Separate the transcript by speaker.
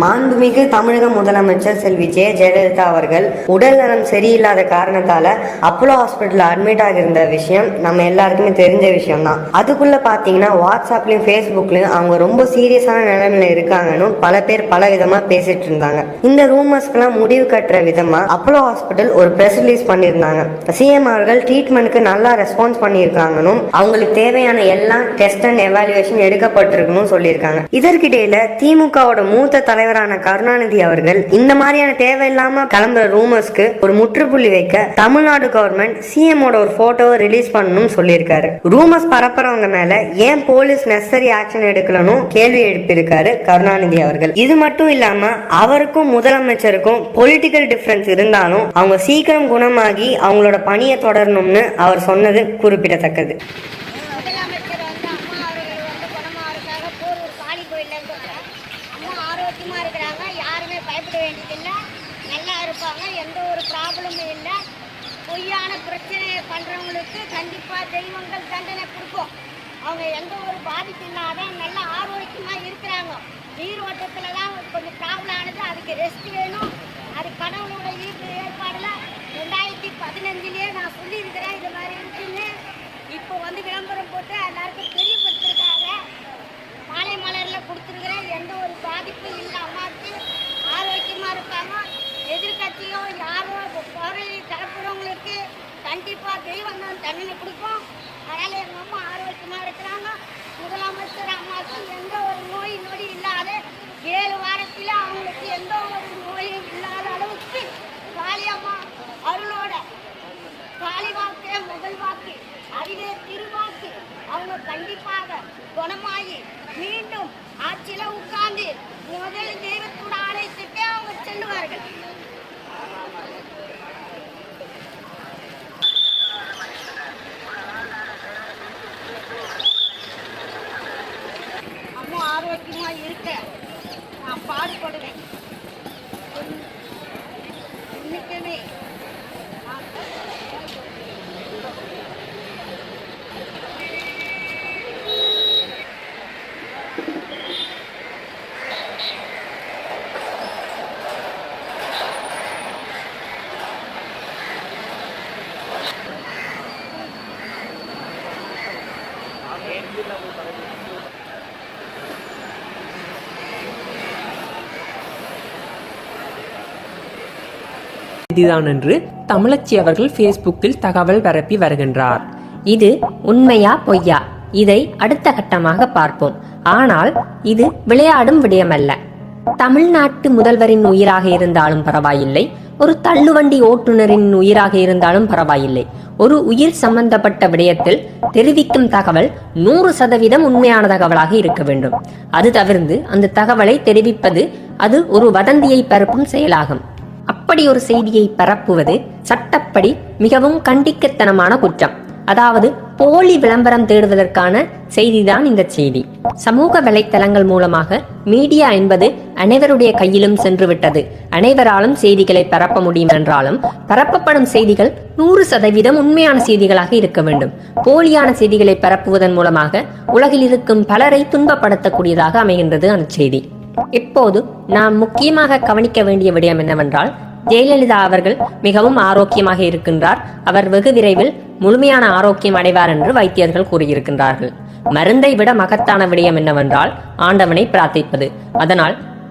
Speaker 1: மாண்புமிகு தமிழக முதலமைச்சர் செல்வி ஜெ. ஜெயலலிதா அவர்கள் உடல் நலம் சரியில்லாத காரணத்தால அப்போலோ ஹாஸ்பிட்டல் அட்மிட் ஆகியிருந்த விஷயம் நம்ம எல்லாருக்குமே தெரிஞ்ச விஷயம் தான் அதுக்குள்ள பாத்தீங்கன்னா வாட்ஸ்அப்லயும் ஃபேஸ்புக்லயும் அவங்க ரொம்ப சீரியஸான நிலைமையில இருக்காங்கன்னு பல பேர் பல விதமா பேசிட்டு இருந்தாங்க. இந்த ரூமர்ஸ்க்கெல்லாம் முடிவு கட்டுற விதமா அப்போலோ ஹாஸ்பிட்டல் ஒரு பிரஸ் ரிலீஸ் பண்ணியிருந்தாங்க. சிஎம் அவர்கள் ட்ரீட்மெண்ட்டுக்கு நல்லா ரெஸ்பான்ஸ் பண்ணியிருக்காங்கன்னு அவங்களுக்கு தேவையான எல்லா டெஸ்ட் அண்ட் எவாலுவேஷன் எடுக்கப்பட்டிருக்கணும் சொல்லியிருக்காங்க. இதற்கிடையில திமுகவோட மூத்த தலைவரான கருணாநிதி அவர்கள் இந்த மாதிரியான தேவையில்லாம கிளம்புற ரூமர்ஸ்க்கு ஒரு முற்றுப்புள்ளி வைக்க தமிழ்நாடு கவர்மெண்ட் சிஎமோட ஒரு போட்டோவை ரிலீஸ் பண்ணணும்னு சொல்லியிருக்காரு. ரூமர்ஸ் பரப்புறவங்க மேல ஏன் போலீஸ் நெசசரி ஆக்ஷன் எடுக்கலன்னு கேள்வி எழுப்பியிருக்காரு கருணாநிதி அவர்கள். இது மட்டும் இல்லாம அவருக்கும் முதலமைச்சருக்கும் பொலிட்டிக்கல் டிஃபரன்ஸ் இருந்தாலும் அவங்க சீக்கிரம் குணமாகி அவங்களோட பணியை தொடரணும்னு அவர் சொன்னது குறிப்பிடத்தக்கது
Speaker 2: முதலமைச்சர் வந்து அம்மா அவர்கள் வந்து குணமாகறதுக்காக போரூர் காளி கோயில்ல இருக்காங்க அம்மா ஆரோக்கியமா இருக்கிறாங்க. யாருமே பயப்பட வேண்டியதில்லை. நல்லா இருப்பாங்க. எந்த ஒரு ப்ராப்ளமும் இல்லை. பொய்யான பிரச்சனையை பண்ணுறவங்களுக்கு கண்டிப்பாக தெய்வங்கள் தண்டனை கொடுக்கும். அவங்க எந்த ஒரு பாதிப்பு இல்லாத நல்லா ஆரோக்கியமாக இருக்கிறாங்க. நீரோட்டத்துல தான் கொஞ்சம் ப்ராப்ளம் ஆனது. அதுக்கு ரெஸ்ட் தரப்புறவங்களுக்கு கண்டிப்பாக தெய்வம் தான் தண்டனை கொடுக்கும் அதனால் எங்கள் அம்மா ஆரோக்கியமாக இருக்கிறாங்க. முதலமைச்சர் அம்மாவுக்கு எந்த ஒரு நோய் நொடி இல்லாத ஏழு வாரத்தில் அவங்களுக்கு எந்த ஒரு நோயும் இல்லாத அளவுக்கு காளியம்மா அருளோட காளி வாக்கு முதல் வாக்கு அறிவே திருவாக்கு. அவங்க கண்டிப்பாக குணமாகி மீண்டும் ஆட்சியில் உட்கார்ந்து முதல் தெய்வத்தோட ஆலயத்துக்கே அவங்க செல்லுவார்கள் அம்மா நான் இருக்கேன் நான் பாடுபடுவேன். இன்னைக்குமே. நான்
Speaker 3: இதுதான் என்று தமிழச்சி அவர்கள் ஃபேஸ்புக்கில் தகவல் பரப்பி வருகின்றார்
Speaker 4: இது உண்மையா பொய்யா இதை அடுத்த கட்டமாக பார்ப்போம் ஆனால் இது விளையாடும் விடயமல்ல தமிழ்நாட்டு முதல்வரின் உயிராக இருந்தாலும் பரவாயில்லை ஒரு தள்ளுவண்டி ஓட்டுநரின் உயிராக இருந்தாலும் பரவாயில்லை ஒரு உயிர் சம்பந்தப்பட்ட விடயத்தில் தெரிவிக்கும் தகவல் நூறு சதவீதம் உண்மையான தகவலாக இருக்க வேண்டும் அது தவிர்த்து அந்த தகவலை தெரிவிப்பது அது ஒரு வதந்தியை பரப்பும் செயலாகும் அப்படி ஒரு செய்தியை பரப்புவது சட்டப்படி மிகவும் கண்டிக்கத்தனமான குற்றம். அதாவது போலி விளம்பரம் தேடுவதற்கான செய்திதான் இந்த செய்தி. சமூக வலைத்தளங்கள் மூலமாக மீடியா என்பது அனைவருடைய கையிலும் சென்று விட்டது அனைவராலும் செய்திகளை பரப்ப முடியும் என்றாலும் பரப்பப்படும் செய்திகள் நூறு சதவீதம் உண்மையான செய்திகளாக இருக்க வேண்டும். போலியான செய்திகளை பரப்புவதன் மூலமாக உலகில் இருக்கும் பலரை துன்பப்படுத்தக்கூடியதாக அமைகின்றது அந்த செய்தி. இப்போது நாம் முக்கியமாக கவனிக்க வேண்டிய விடயம் என்னவென்றால் ஜெயலலிதா அவர்கள் மிகவும் ஆரோக்கியமாக இருக்கின்றார். அவர் வெகு விரைவில் முழுமையான ஆரோக்கியம் அடைவார் என்று வைத்தியர்கள் கூறியிருக்கின்றார்கள். மருந்தை விட மகத்தான விடயம் என்னவென்றால் ஆண்டவனை பிரார்த்திப்பது. அதனால்